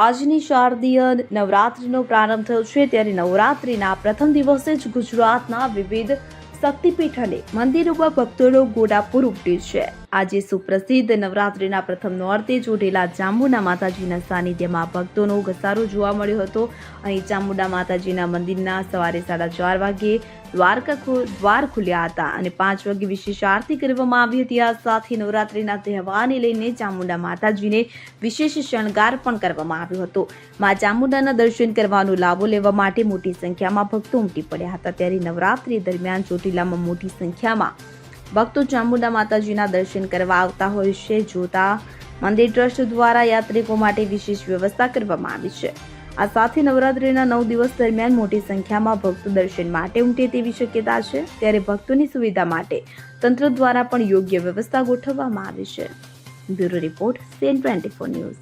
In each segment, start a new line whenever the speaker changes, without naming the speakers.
આજની શારદીય નવરાત્રિનો પ્રારંભ થયો છે. ત્યારે નવરાત્રિના પ્રથમ દિવસે જ ગુજરાતના વિવિધ શક્તિપીઠ અને મંદિરોમાં ભક્તોનો ગોડાપુર ઉમટ્યું છે. આજે સુપ્રસિદ્ધ નવરાત્રિના પ્રથમ નોરતે ચોટેલા ચામુંડા માતાજીના સાનિધ્યમાં ભક્તોનો ઘસારો જોવા મળ્યો હતો. અહીં ચામુંડા માતાજીના મંદિરના સવારે સાડા ચાર વાગ્યે દ્વારકા દ્વાર ખુલ્યા હતા અને પાંચ વાગે વિશેષ આરતી કરવામાં આવી હતી. આ સાથે નવરાત્રિના તહેવારને લઈને ચામુંડા માતાજીને વિશેષ શણગાર પણ કરવામાં આવ્યો હતો. મા ચામુંડાના દર્શન કરવાનો લાભો લેવા માટે મોટી સંખ્યામાં ભક્તો ઉમટી પડ્યા હતા. ત્યારે નવરાત્રી દરમિયાન ચોટીલામાં મોટી સંખ્યામાં ભક્તો ચામુંડા માતાજીના દર્શન કરવા આવતા હોય છે, જોતા મંદિર ટ્રસ્ટ દ્વારા યાત્રિકો માટે વિશેષ વ્યવસ્થા કરવામાં આવી છે. આ સાથે નવરાત્રિના નવ દિવસ દરમિયાન મોટી સંખ્યામાં ભક્તો દર્શન માટે ઉમટે તેવી શક્યતા છે. ત્યારે ભક્તોની સુવિધા માટે તંત્ર દ્વારા પણ યોગ્ય વ્યવસ્થા ગોઠવવામાં આવી છે. Bureau report CN twenty four news.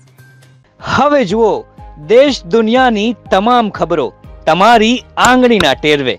હવે જુઓ, દેશ દુનિયાની તમામ ખબરો તમારી આંગળીના ટેરવે.